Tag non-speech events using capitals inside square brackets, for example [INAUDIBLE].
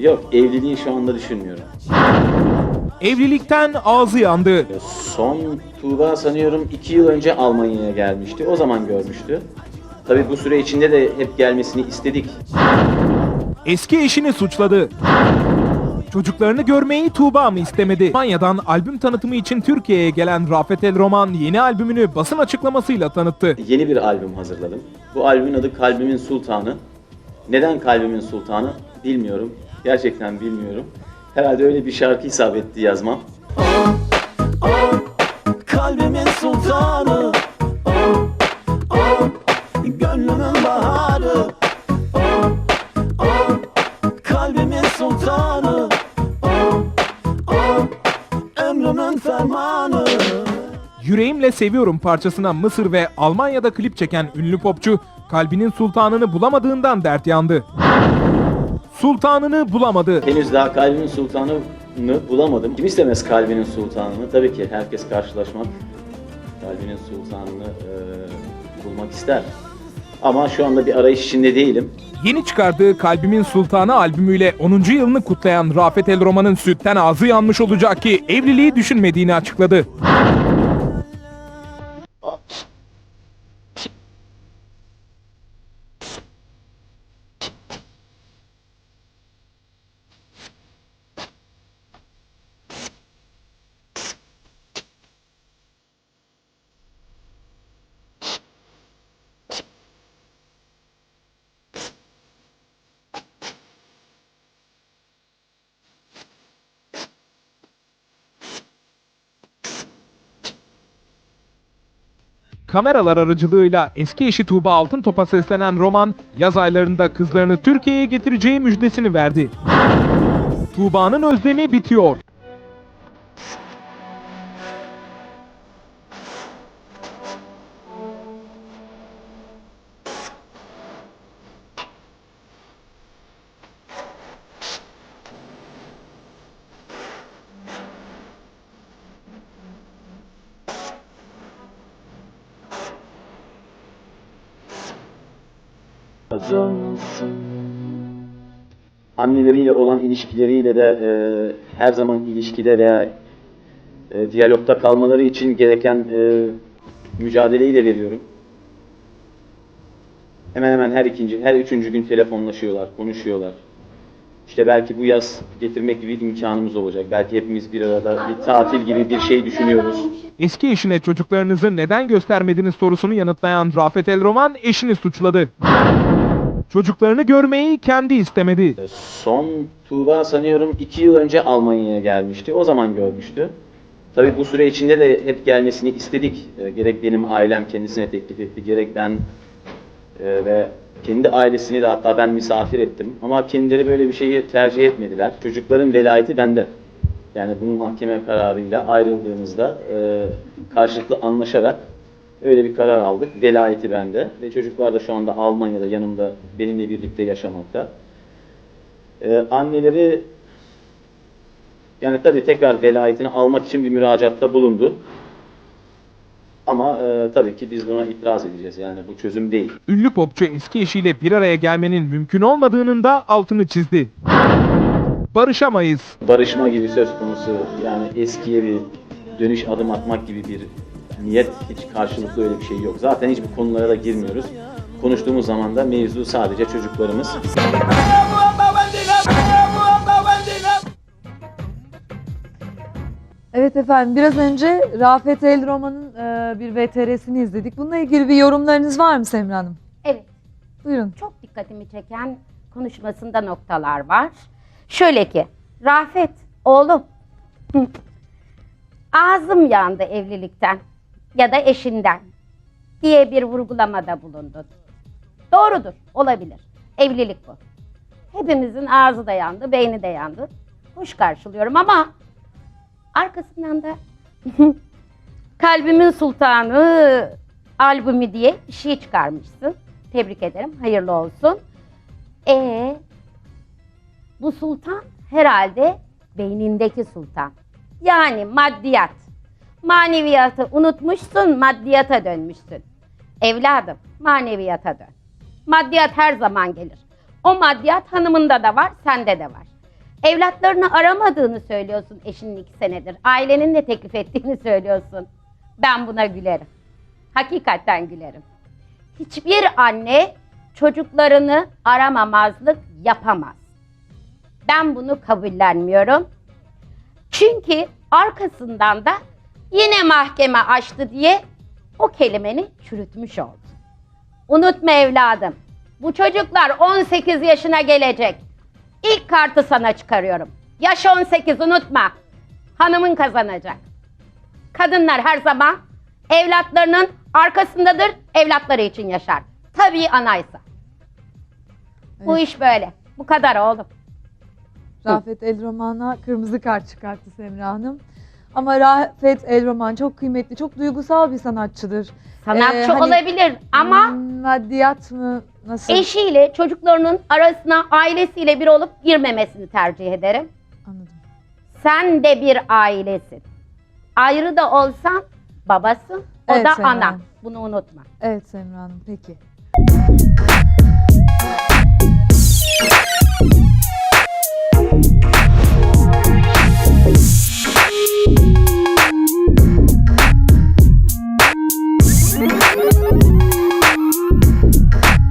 Yok evliliği şu anda düşünmüyorum. Evlilikten ağzı yandı. Son Tuğba sanıyorum 2 yıl önce Almanya'ya gelmişti. O zaman görmüştü. Tabii bu süre içinde de hep gelmesini istedik. Eski eşini suçladı. Çocuklarını görmeyi Tuğba mı istemedi? Almanya'dan albüm tanıtımı için Türkiye'ye gelen Rafet El Roman yeni albümünü basın açıklamasıyla tanıttı. Yeni bir albüm hazırladım. Bu albümün adı Kalbimin Sultanı. Neden Kalbimin Sultanı bilmiyorum. Gerçekten bilmiyorum. Herhalde öyle bir şarkı etti yazmam. Kalbimin sultanı oh, oh, Gönlümün baharı oh, oh, Kalbimin sultanı oh, oh, Ömrümün fermanı Yüreğimle Seviyorum parçasına Mısır ve Almanya'da klip çeken ünlü popçu kalbinin sultanını bulamadığından dert yandı. Sultanını bulamadı. Henüz daha Kalbimin Sultanı'nı bulamadım. Kim istemez Kalbinin Sultanı'nı? Tabii ki herkes karşılaşmak, Kalbinin Sultanı'nı eee, bulmak ister. Ama şu anda bir arayış içinde değilim. Yeni çıkardığı Kalbimin Sultanı albümüyle 10. yılını kutlayan Rafet El Roman'ın sütten ağzı yanmış olacak ki evliliği düşünmediğini açıkladı. Kameralar aracılığıyla eski eşi Tuğba Altıntop'a seslenen Roman, yaz aylarında kızlarını Türkiye'ye getireceği müjdesini verdi. Tuğba'nın özlemi bitiyor. Anneleriyle olan ilişkileriyle de eee, her zaman ilişkide veya eee, diyalogda kalmaları için gereken eee, mücadeleyi de veriyorum. Hemen hemen her ikinci, her üçüncü gün telefonlaşıyorlar, konuşuyorlar. İşte belki bu yaz getirmek gibi bir imkanımız olacak. Belki hepimiz bir arada bir tatil gibi bir şey düşünüyoruz. Eski eşine çocuklarınızı neden göstermediniz sorusunu yanıtlayan Rafet El Roman eşini suçladı. Çocuklarını görmeyi kendi istemedi. Son Tuğba sanıyorum iki yıl önce Almanya'ya gelmişti. O zaman görmüştü. Tabii bu süre içinde de hep gelmesini istedik. E, gerek benim ailem kendisine teklif etti, gerek ben e, ve kendi ailesini de hatta ben misafir ettim. Ama kendileri böyle bir şeyi tercih etmediler. Çocukların velayeti bende. Yani bunun mahkeme kararıyla ayrıldığımızda e, karşılıklı anlaşarak öyle bir karar aldık. Velayeti bende ve çocuklar da şu anda Almanya'da yanımda benimle birlikte yaşamakta. Ee, anneleri yani tabii tekrar velayetini almak için bir müracaatta bulundu. Ama e, tabii ki biz buna itiraz edeceğiz. Yani bu çözüm değil. Ünlü popçu eski eşiyle bir araya gelmenin mümkün olmadığının da altını çizdi. Barışamayız. Barışma gibi söz konusu yani eskiye bir dönüş adım atmak gibi bir niyet hiç karşılıklı öyle bir şey yok. Zaten hiç bu konulara da girmiyoruz. Konuştuğumuz zaman da mevzu sadece çocuklarımız. Evet efendim biraz önce Rafet El Roman'ın e, bir VTR'sini izledik. Bununla ilgili bir yorumlarınız var mı Semra Hanım? Evet, Buyurun. çok dikkatimi çeken konuşmasında noktalar var. Şöyle ki, Rafet, oğlum, [LAUGHS] ağzım yandı evlilikten ya da eşinden diye bir vurgulamada bulundun. Doğrudur, olabilir. Evlilik bu. Hepimizin ağzı da yandı, beyni de yandı. Hoş karşılıyorum ama arkasından da [LAUGHS] Kalbimin Sultanı albümü diye bir şey çıkarmışsın. Tebrik ederim. Hayırlı olsun. E bu sultan herhalde beynindeki sultan. Yani maddiyat. Maneviyatı unutmuşsun, maddiyata dönmüşsün. Evladım, maneviyata dön. Maddiyat her zaman gelir. O maddiyat hanımında da var, sende de var. Evlatlarını aramadığını söylüyorsun eşinin iki senedir. Ailenin de teklif ettiğini [LAUGHS] söylüyorsun. Ben buna gülerim. Hakikaten gülerim. Hiçbir anne çocuklarını aramamazlık yapamaz. Ben bunu kabullenmiyorum. Çünkü arkasından da yine mahkeme açtı diye o kelimeni çürütmüş oldu. Unutma evladım. Bu çocuklar 18 yaşına gelecek. İlk kartı sana çıkarıyorum. Yaş 18 unutma. Hanımın kazanacak. Kadınlar her zaman evlatlarının arkasındadır, evlatları için yaşar. Tabii anaysa. Bu Evet. iş böyle. Bu kadar oğlum. Rafet El Roman'a kırmızı kart çıkarttı Semra Hanım. Ama Rafet El Roman çok kıymetli, çok duygusal bir sanatçıdır. Sanatçı Ee, hani- olabilir ama Hmm, Maddiyat mı? Nasıl? eşiyle, çocuklarının arasına ailesiyle bir olup girmemesini tercih ederim. Anladım. Sen de bir ailesin. Ayrı da olsan babasın, o Evet, da Semra ana. Hanım. Bunu unutma. Evet Semra Hanım, peki.